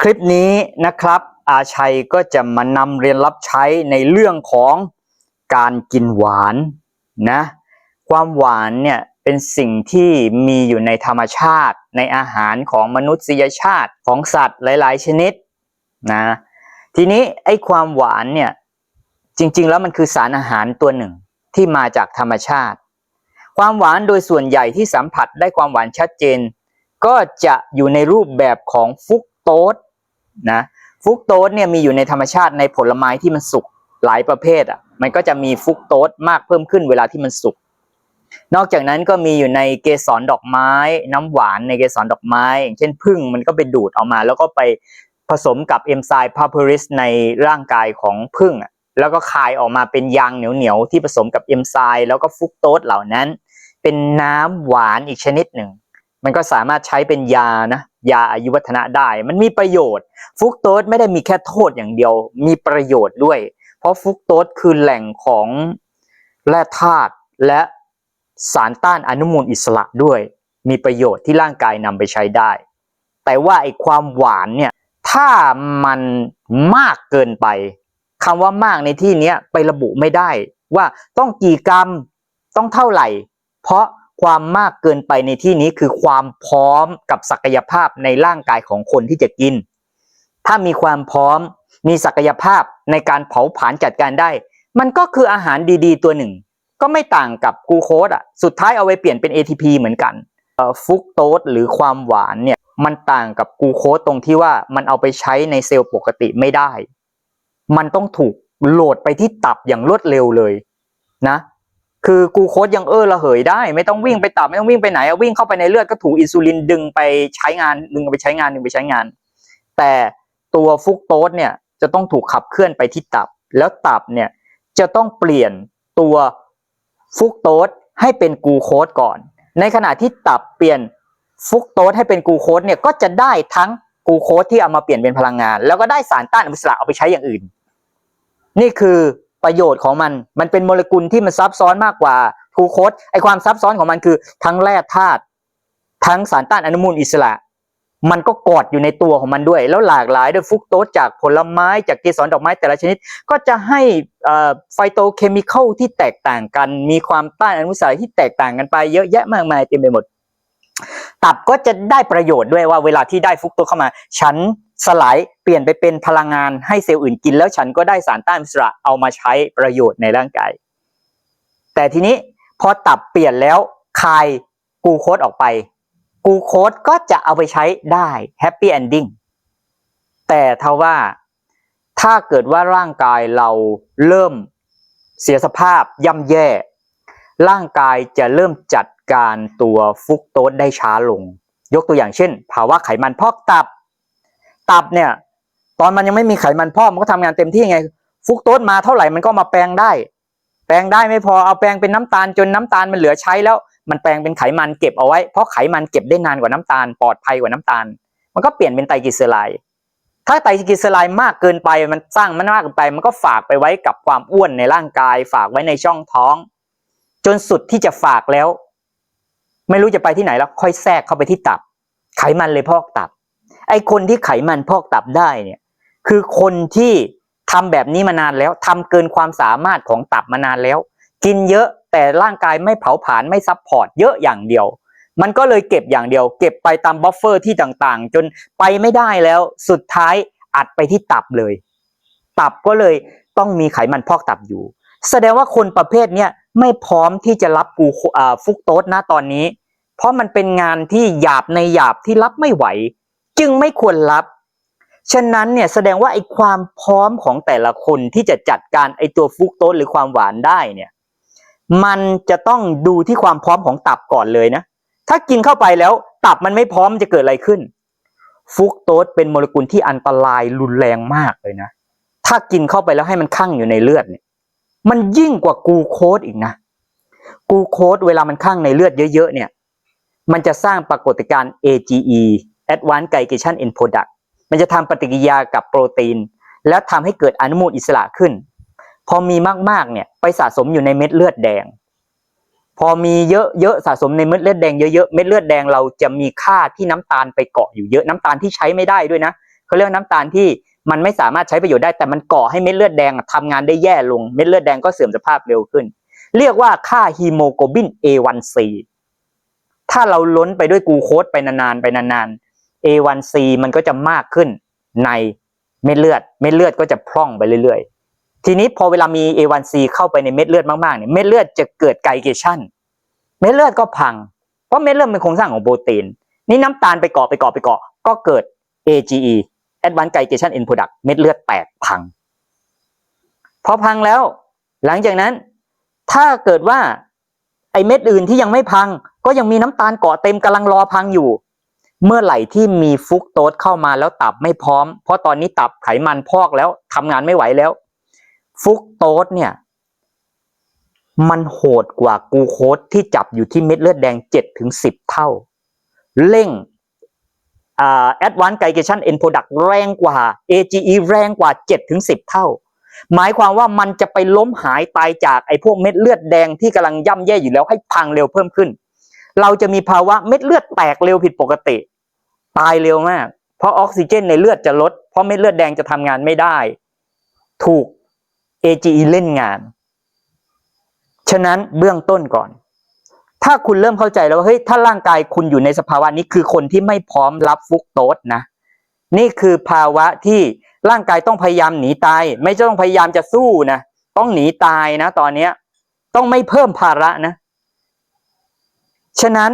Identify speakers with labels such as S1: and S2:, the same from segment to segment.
S1: คลิปนี้นะครับ อาชัยก็จะมานำเรียนรับใช้ในเรื่องของการกินหวานนะความหวานเนี่ยเป็นสิ่งที่มีอยู่ในธรรมชาติ ในอาหารของมนุษยชาติของสัตว์หลาย ๆ ชนิดนะทีนี้ไอ้ความหวานเนี่ยจริง ๆ แล้วมันคือสารอาหารตัวหนึ่งที่มาจากธรรมชาติ ความหวานโดยส่วนใหญ่ที่สัมผัสได้ความหวานชัดเจน ก็จะอยู่ในรูปแบบของฟุกโตส นะฟุกโตสเนี่ยมีอยู่ในธรรมชาติในผลไม้ที่มันสุกหลายประเภทอะมันก็จะมีฟุกโตสมากเพิ่มขึ้นเวลาที่มันสุกนอกจากนั้นก็มีอยู่ในเกสรดอกไม้ น้ำหวานในเกสรดอกไม้อย่างเช่นผึ้งมันก็ไปดูดออกมา แล้วก็ไปผสมกับเอนไซม์พาเพอริสในร่างกายของผึ้งอะแล้วก็คายออกมาเป็นยางเหนียวๆที่ผสมกับเอนไซม์แล้วก็ฟุกโตสเหล่านั้น เป็นน้ำหวานอีกชนิดหนึ่ง มันก็สามารถใช้เป็นยานะยาอายุวัฒนะได้ มันมีประโยชน์ ฟุกโตสไม่ได้มีแค่โทษอย่างเดียว มีประโยชน์ด้วย เพราะฟุกโตสคือแหล่งของแร่ธาตุและสารต้านอนุมูลอิสระด้วย มีประโยชน์ที่ร่างกายนำไปใช้ได้ แต่ว่าไอ้ความหวานเนี่ยถ้ามันมากเกินไปคำว่ามากในที่นี้ไประบุไม่ได้ ว่าต้องกี่กรัมต้องเท่าไหร่ เพราะ ความมากเกินไปในที่นี้คือความพร้อมกับศักยภาพในร่างกายของคนที่จะกิน ถ้ามีความพร้อมมีศักยภาพในการเผาผลาญจัดการได้ มันก็คืออาหารดีๆ ตัวหนึ่ง ก็ไม่ต่างกับกูโคสอะสุดท้ายเอาไปเปลี่ยนเป็น ATP เหมือนกันเอ่อฟุกโตสหรือความหวานเนี่ยมันต่างกับกูโคสตรงที่ว่ามันเอาไปใช้ในเซลล์ปกติไม่ได้ มันต้องถูกโหลดไปที่ตับอย่างรวดเร็วเลยนะ คือกูโคสยังเออระเหยได้ ไม่ต้องวิ่งไปตับไม่ต้องวิ่งไปไหนอะวิ่งเข้าไปในเลือดก็ถูกอินซูลินดึงไปใช้งานดึงไปใช้งานดึงไปใช้งาน แต่ตัวฟุกโตสเนี่ยจะต้องถูกขับเคลื่อนไปที่ตับ แล้วตับเนี่ยจะต้องเปลี่ยนตัวฟุกโตสให้เป็นกูโคสก่อน ในขณะที่ตับเปลี่ยนฟุกโตสให้เป็นกูโคสเนี่ยก็จะได้ทั้งกูโคสที่เอามาเปลี่ยนเป็นพลังงาน แล้วก็ได้สารต้านอนุมูลอิสระเอาไปใช้อย่างอื่น นี่คือ ประโยชน์ของมัน มันเป็นโมเลกุลที่มันซับซ้อนมากกว่ากลูโคสไอความซับซ้อนของมันคือ ทั้งแร่ธาตุทั้งสารต้านอนุมูลอิสระ มันก็กอดอยู่ในตัวของมันด้วย แล้วหลากหลายด้วยฟุกโตสจากผลไม้จากเกสรดอกไม้แต่ละชนิด ก็จะให้ไฟโตเคมีคอลที่แตกต่างกัน มีความต้านอนุมูลอิสระที่แตกต่างกันไปเยอะแยะมากมายเต็มไปหมดตับก็จะได้ประโยชน์ด้วยว่าเวลาที่ได้ฟุกโตเข้ามา ฉัน สลายเปลี่ยนไปเป็นพลังงานให้เซลล์อื่นกิน แล้วฉันก็ได้สารต้านมิสระเอามาใช้ประโยชน์ในร่างกาย แต่ทีนี้พอตับเปลี่ยนแล้วคายกูโคสออกไป กูโคสก็จะเอาไปใช้ได้แฮปปี้เอนดิ้งแต่ทว่าถ้าเกิดว่าร่างกายเราเริ่มเสียสภาพย่ำแย่ ร่างกายจะเริ่มจัดการตัวฟุกโตสได้ช้าลง ยกตัวอย่างเช่น ภาวะไขมันพอกตับ ตับเนี่ย ตอนมันยังไม่มีไขมันพอกมันก็ทำงานเต็มที่ไง ฟุกโตสมาเท่าไหร่มันก็มาแปลงได้ แปลงได้ไม่พอเอาแปลงเป็นน้ำตาลจนน้ำตาลมันเหลือใช้แล้ว มันแปลงเป็นไขมันเก็บเอาไว้เพราะไขมันเก็บได้นานกว่าน้ำตาลปลอดภัยกว่าน้ำตาล มันก็เปลี่ยนเป็นไตรกลีเซอไรด์ถ้าไตรกลีเซอไรด์มากเกินไปมันสร้างมันมากเกินไป มันก็ฝากไปไว้กับความอ้วนในร่างกาย ฝากไว้ในช่องท้อง จนสุดที่จะฝากแล้ว ไม่รู้จะไปที่ไหนแล้วค่อยแทรกเข้าไปที่ตับ ไขมันเลยพอกตับ ไอคนที่ไขมันพอกตับได้เนี่ย คือคนที่ทำแบบนี้มานานแล้วทำเกินความสามารถของตับมานานแล้ว กินเยอะแต่ร่างกายไม่เผาผลาญไม่ซับพอร์ตเยอะอย่างเดียว มันก็เลยเก็บอย่างเดียว เก็บไปตามบัฟเฟอร์ที่ต่างๆ จนไปไม่ได้แล้วสุดท้ายอัดไปที่ตับเลย ตับก็เลยต้องมีไขมันพอกตับอยู่ แสดงว่าคนประเภทเนี้ยไม่พร้อมที่จะรับกูฟุกโตสนะตอนนี้ เพราะมันเป็นงานที่หยาบในหยาบที่รับไม่ไหว จึงไม่ควรรับ ฉะนั้นเนี่ยแสดงว่าไอ้ความพร้อมของแต่ละคนที่จะจัดการไอ้ตัวฟุกโตสหรือความหวานได้เนี่ย มันจะต้องดูที่ความพร้อมของตับก่อนเลยนะ ถ้ากินเข้าไปแล้วตับมันไม่พร้อมจะเกิดอะไรขึ้น ฟุกโตสเป็นโมเลกุลที่อันตรายรุนแรงมากเลยนะ ถ้ากินเข้าไปแล้วให้มันคั่งอยู่ในเลือดเนี่ย มันยิ่งกว่ากูโคสอีกนะ กูโคสเวลามันคั่งในเลือดเยอะๆเนี่ย มันจะสร้างปรากฏการณ์ AGE Advanced Glycation End Product มันจะทำปฏิกิริยากับโปรตีน แล้วทำให้เกิดอนุมูลอิสระขึ้น พอมีมากๆเนี่ยไปสะสมอยู่ในเม็ดเลือดแดง พอมีเยอะๆสะสมในเม็ดเลือดแดงเยอะๆเม็ดเลือดแดงเราจะมีค่าที่น้ำตาลไปเกาะอยู่เยอะน้ำตาลที่ใช้ไม่ได้ด้วยนะเขาเรียกน้ำตาลที่มันไม่สามารถใช้ประโยชน์ได้แต่มันก่อให้เม็ดเลือดแดงทำงานได้แย่ลงเม็ดเลือดแดงก็เสื่อมสภาพเร็วขึ้น เรียกว่าค่าฮีโมโกลบิน A1C ถ้าเราล้นไปด้วยกูโคสไปนานๆไปนานๆ A1C มันก็จะมากขึ้นในเม็ดเลือด เม็ดเลือดก็จะพร่องไปเรื่อยๆ ทีนี้พอเวลามี A1C เข้าไปในเม็ดเลือดมากๆเนี่ยเม็ดเลือดจะเกิดไกลเกชันเม็ดเลือดก็พัง เพราะเม็ดเลือดเป็นโครงสร้างของโปรตีน นี่น้ำตาลไปเกาะไปเกาะไปเกาะก็เกิด AGE Advanced Glycation End Product เม็ดเลือดแตกพัง พอพังแล้ว หลังจากนั้นถ้าเกิดว่าไอเม็ดอื่นที่ยังไม่พัง ก็ยังมีน้ำตาลเกาะเต็มกำลังรอพังอยู่ เมื่อไหร่ที่มีฟุกโตสเข้ามาแล้วตับไม่พร้อม เพราะตอนนี้ตับไขมันพอกแล้วทำงานไม่ไหวแล้ว ฟุกโตสเนี่ย มันโหดกว่ากูโคสที่จับอยู่ที่เม็ดเลือดแดง7ถึง10 เท่า เร่งอ่า advanced glycation end product แรงกว่า AGE แรงกว่า7ถึง10 เท่า หมายความว่ามันจะไปล้มหายตายจากไอ้พวกเม็ดเลือดแดงที่กำลังย่ำแย่อยู่แล้วให้พังเร็วเพิ่มขึ้น เราจะมีภาวะเม็ดเลือดแตกเร็วผิดปกติ ตายเร็วมาก เพราะออกซิเจนในเลือดจะลด เพราะเม็ดเลือดแดงจะทำงานไม่ได้ ถูก AGE เล่นงาน ฉะนั้นเบื้องต้นก่อน ถ้าคุณเริ่มเข้าใจแล้วว่าเฮ้ยถ้าร่างกายคุณอยู่ในสภาวะนี้คือคนที่ไม่พร้อมรับฟุกโตสนะ นี่คือภาวะที่ร่างกายต้องพยายามหนีตาย ไม่ต้องพยายามจะสู้นะ ต้องหนีตายนะ ตอนเนี้ต้องไม่เพิ่มภาระนะ ฉะนั้น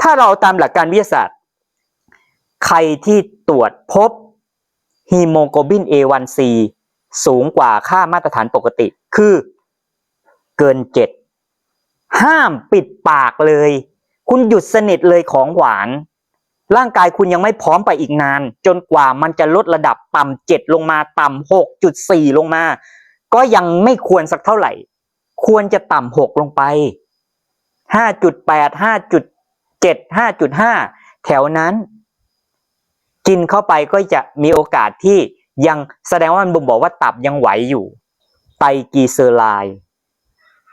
S1: ถ้าเราตามหลักการวิทยาศาสตร์ ใครที่ตรวจพบฮีโมโกลบิน A1C สูงกว่าค่ามาตรฐานปกติ คือเกินเจ็ดห้ามปิดปากเลย คุณหยุดสนิทเลยของหวาน ร่างกายคุณยังไม่พร้อมไปอีกนาน จนกว่ามันจะลดระดับต่ำเจ็ดลงมาต่ำหกจุดสี่ลงมา ก็ยังไม่ควรสักเท่าไหร่ ควรจะต่ำหกลงไป ห้าจุดแปดห้าจุดเจ็ดห้าจุดห้าแถวนั้น กินเข้าไปก็จะมีโอกาสที่ยังแสดงว่ามันบ่งบอกว่าตับยังไหวอยู่ ไตรกีเซอไรด์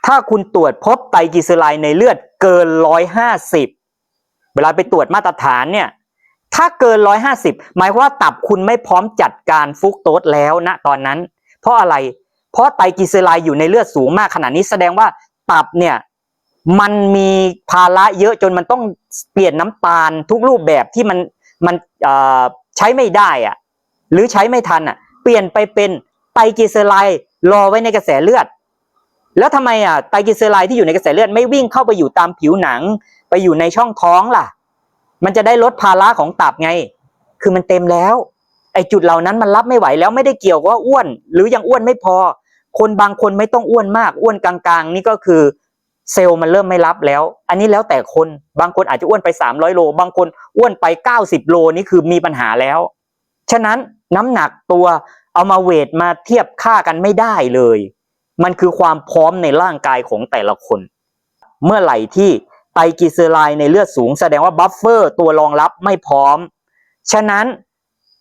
S1: ถ้าคุณตรวจพบไตรกีเซอไรด์ในเลือดเกินร้อยห้าสิบเวลาไปตรวจมาตรฐานเนี่ย ถ้าเกินร้อยห้าสิบหมายว่าตับคุณไม่พร้อมจัดการฟุกโตสแล้วณตอนนั้น เพราะอะไร เพราะไตรกีเซอไรด์อยู่ในเลือดสูงมากขนาดนี้แสดงว่าตับเนี่ย มันมีภาระเยอะจนมันต้องเปลี่ยนน้ำตาลทุกรูปแบบที่มันมันใช้ไม่ได้อะหรือใช้ไม่ทันอะ เปลี่ยนไปเป็นไตรกลีเซอไรด์รอไว้ในกระแสเลือด แล้วทำไมอะไตรกลีเซอไรด์ที่อยู่ในกระแสเลือดไม่วิ่งเข้าไปอยู่ตามผิวหนัง ไปอยู่ในช่องท้องล่ะ มันจะได้ลดภาระของตับไง คือมันเต็มแล้ว ไอ้จุดเหล่านั้นมันรับไม่ไหวแล้วไม่ได้เกี่ยวว่าอ้วน หรือยังอ้วนไม่พอ คนบางคนไม่ต้องอ้วนมากอ้วนกลางๆ นี่ก็คือ เซลล์มันเริ่มไม่รับแล้ว อันนี้แล้วแต่คนบางคนอาจจะอ้วนไป 300 โล บางคนอ้วนไป 90 โลนี่คือมีปัญหาแล้ว ฉะนั้นน้ำหนักตัวเอามาเวทมาเทียบค่ากันไม่ได้เลย มันคือความพร้อมในร่างกายของแต่ละคน เมื่อไหร่ที่ไตรกลีเซอไรด์ในเลือดสูงแสดงว่าบัฟเฟอร์ตัวรองรับไม่พร้อม ฉะนั้น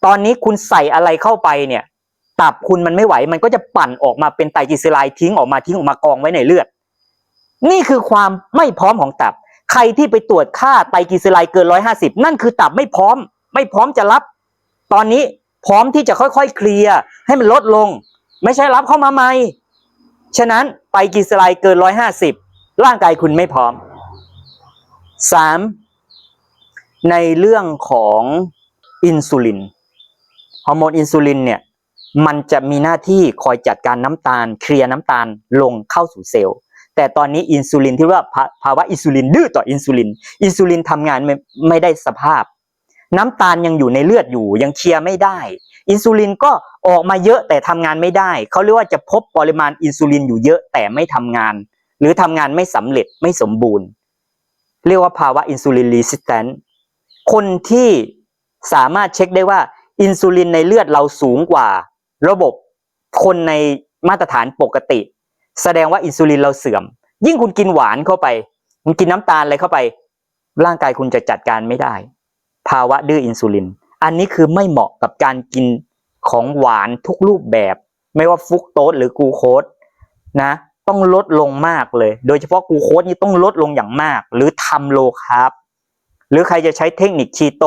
S1: ตอนนี้คุณใส่อะไรเข้าไปเนี่ยตับคุณมันไม่ไหว มันก็จะปั่นออกมาเป็นไตรกลีเซอไรด์ทิ้งออกมาทิ้งออกมากองไว้ในเลือด นี่คือความไม่พร้อมของตับ ใครที่ไปตรวจค่าไตรกลีเซอไรด์เกินร้อยห้าสิบนั่นคือตับไม่พร้อม ไม่พร้อมจะรับ ตอนนี้พร้อมที่จะค่อยๆเคลียร์ให้มันลดลง ไม่ใช่รับเข้ามาใหม่ ฉะนั้นไตรกลีเซอไรด์เกินร้อยห้าสิบร่างกายคุณไม่พร้อมสามในเรื่องของอินซูลินฮอร์โมนอินซูลินเนี่ยมันจะมีหน้าที่คอยจัดการน้ำตาล เคลียร์น้ำตาลลงเข้าสู่เซลล์ แต่ตอนนี้อินซูลินที่ว่าภาวะอินซูลินดื้อต่ออินซูลิน อินซูลินทำงานไม่ไม่ได้สภาพ น้ำตาลยังอยู่ในเลือดอยู่ ยังเคลียร์ไม่ได้ อินซูลินก็ออกมาเยอะแต่ทำงานไม่ได้ เขาเรียกว่าจะพบปริมาณอินซูลินอยู่เยอะแต่ไม่ทำงาน หรือทำงานไม่สำเร็จไม่สมบูรณ์ เรียกว่าภาวะอินซูลินรีสิสแตนต์คนที่สามารถเช็คได้ว่าอินซูลินในเลือดเราสูงกว่า ระบบคนในมาตรฐานปกติ แสดงว่าอินซูลินเราเสื่อม ยิ่งคุณกินหวานเข้าไป คุณกินน้ำตาลอะไรเข้าไป ร่างกายคุณจะจัดการไม่ได้ ภาวะดื้ออินซูลิน อันนี้คือไม่เหมาะกับการกินของหวานทุกรูปแบบ ไม่ว่าฟุกโตสหรือกูโคสนะต้องลดลงมากเลย โดยเฉพาะกูโคสนี่ต้องลดลงอย่างมาก หรือทำโลคาร์บหรือใครจะใช้เทคนิคคีโต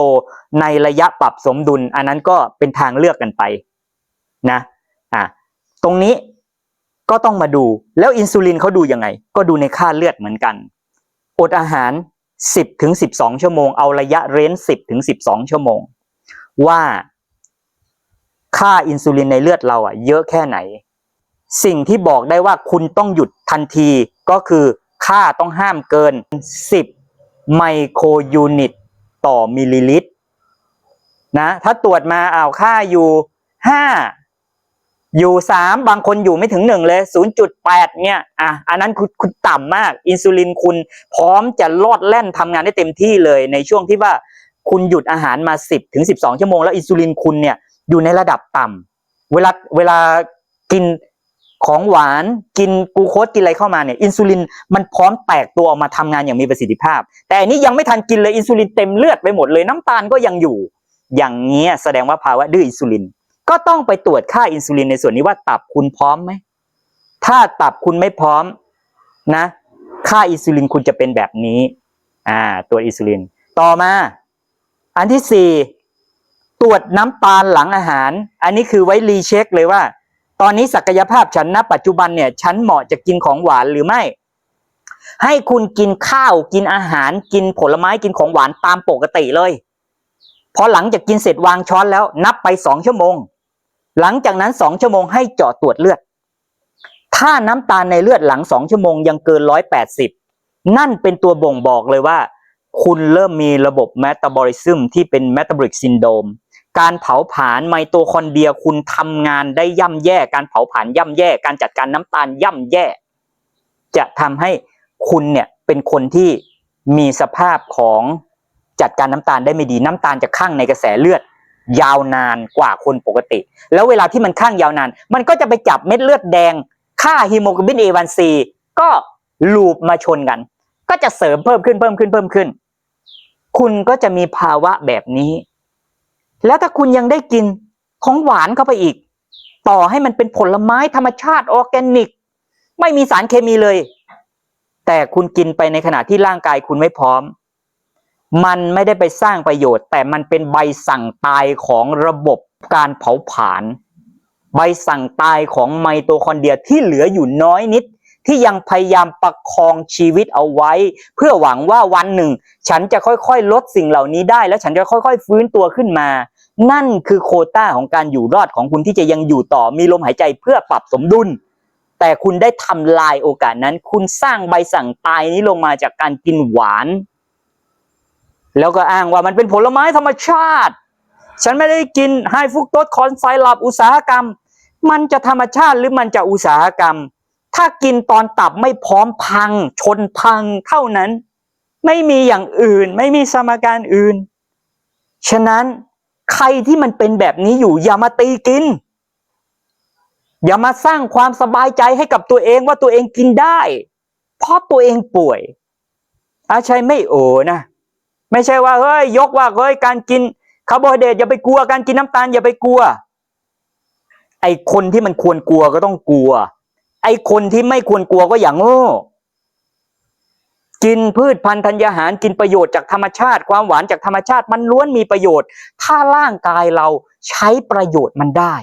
S1: ในระยะปรับสมดุล อันนั้นก็เป็นทางเลือกกันไปนะอะตรงนี้ ก็ต้องมาดูแล้วอินซูลินเขาดูยังไง ก็ดูในค่าเลือดเหมือนกัน อดอาหาร 10ถึง12 ชั่วโมง เอาระยะเรนจ์10ถึง12 ชั่วโมง ว่าค่าอินซูลินในเลือดเราอะเยอะแค่ไหน สิ่งที่บอกได้ว่าคุณต้องหยุดทันทีก็คือค่าต้องห้ามเกิน 10 ไมโครยูนิต ต่อมิลลิลิตรนะถ้าตรวจมาเอาค่าอยู่ 5 อยู่3บางคนอยู่ไม่ถึง1เลย0.8เนี่ยอะอันนั้นคุณคุณต่ำมาก อินซูลินคุณพร้อมจะลอดแล่นทำงานได้เต็มที่เลยในช่วงที่ว่าคุณหยุดอาหารมา10ถึง12ชั่วโมงแล้วอินซูลินคุณเนี่ยอยู่ในระดับต่ำเวลาเวลากินของหวานกินกูโคสกินอะไรเข้ามาเนี่ยอินซูลินมันพร้อมแตกตัวออกมาทำงานอย่างมีประสิทธิภาพ แต่อันนี้ยังไม่ทันกินเลยอินซูลินเต็มเลือดไปหมดเลยน้ำตาลก็ยังอยู่ อย่างเงี้ยแสดงว่าภาวะดื้ออินซูลิน ก็ต้องไปตรวจค่าอินซูลินในส่วนนี้ว่าตับคุณพร้อมไหม ถ้าตับคุณไม่พร้อมนะ ค่าอินซูลินคุณจะเป็นแบบนี้ อ่า ตัวอินซูลิน ต่อมา อันที่สี่ตรวจน้ำตาลหลังอาหาร อันนี้คือไว้รีเช็คเลยว่า ตอนนี้ศักยภาพฉันณปัจจุบันเนี่ย ฉันเหมาะจะกินของหวานหรือไม่ ให้คุณกินข้าวกินอาหารกินผลไม้กินของหวานตามปกติเลย พอหลังจากกินเสร็จวางช้อนแล้วนับไปสองชั่วโมง หลังจากนั้นสองชั่วโมงให้เจาะตรวจเลือด ถ้าน้ำตาลในเลือดหลังสองชั่วโมงยังเกินร้อยแปดสิบนั่นเป็นตัวบ่งบอกเลยว่า คุณเริ่มมีระบบเมตาบอลิซึมที่เป็นเมตาบอลิกซินโดมการเผาผลาญไมโตคอนเดรียคุณทำงานได้ย่ำแย่ การเผาผลาญย่ำแย่ การจัดการน้ำตาลย่ำแย่ จะทำให้คุณเนี่ยเป็นคนที่มีสภาพของจัดการน้ำตาลได้ไม่ดีน้ำตาลจะข้างในกระแสเลือด ยาวนานกว่าคนปกติ แล้วเวลาที่มันข้างยาวนาน มันก็จะไปจับเม็ดเลือดแดง ค่าฮีโมโกลบิน A1C ก็ลูปมาชนกัน ก็จะเสริมเพิ่มขึ้นเพิ่มขึ้นเพิ่มขึ้น คุณก็จะมีภาวะแบบนี้ แล้วถ้าคุณยังได้กินของหวานเข้าไปอีก ต่อให้มันเป็นผลไม้ธรรมชาติออร์แกนิก ไม่มีสารเคมีเลย แต่คุณกินไปในขณะที่ร่างกายคุณไม่พร้อม มันไม่ได้ไปสร้างประโยชน์ แต่มันเป็นใบสั่งตายของระบบการเผาผลาญใบสั่งตายของไมโตคอนเดรียที่เหลืออยู่น้อยนิด ที่ยังพยายามประคองชีวิตเอาไว้ เพื่อหวังว่าวันหนึ่ง ฉันจะค่อยๆ ลดสิ่งเหล่านี้ได้ แล้วฉันจะค่อยๆ ฟื้นตัวขึ้นมา นั่นคือโคต้าของการอยู่รอดของคุณที่จะยังอยู่ต่อมีลมหายใจเพื่อปรับสมดุล แต่คุณได้ทำลายโอกาสนั้น คุณสร้างใบสั่งตายนี้ลงมาจากการกินหวาน แล้วก็อ้างว่ามันเป็นผลไม้ธรรมชาติ ฉันไม่ได้กินไฮฟุกโตสคอนไซรัปอุตสาหกรรม มันจะธรรมชาติหรือมันจะอุตสาหกรรม ถ้ากินตอนตับไม่พร้อมพัง ชนพังเท่านั้น ไม่มีอย่างอื่น ไม่มีสมการอื่น ฉะนั้นใครที่มันเป็นแบบนี้อยู่อย่ามาตีกิน อย่ามาสร้างความสบายใจให้กับตัวเองว่าตัวเองกินได้ เพราะตัวเองป่วย อาชัยไม่โอนะ ไม่ใช่ว่าเฮ้ยยกว่าเฮ้ยการกินคาร์โบไฮเดรตอย่าไปกลัวการกินน้ำตาลอย่าไปกลัว ไอคนที่มันควรกลัวก็ต้องกลัว ไอคนที่ไม่ควรกลัวก็อย่างโง่กินพืชพันธุ์ธัญญาหารกินประโยชน์จากธรรมชาติ ความหวานจากธรรมชาติมันล้วนมีประโยชน์ ถ้าร่างกายเราใช้ประโยชน์มันได้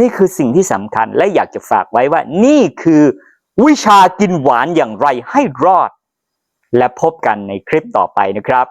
S1: นี่คือสิ่งที่สำคัญและอยากจะฝากไว้ว่า นี่คือวิชากินหวานอย่างไรให้รอด และพบกันในคลิปต่อไปนะครับ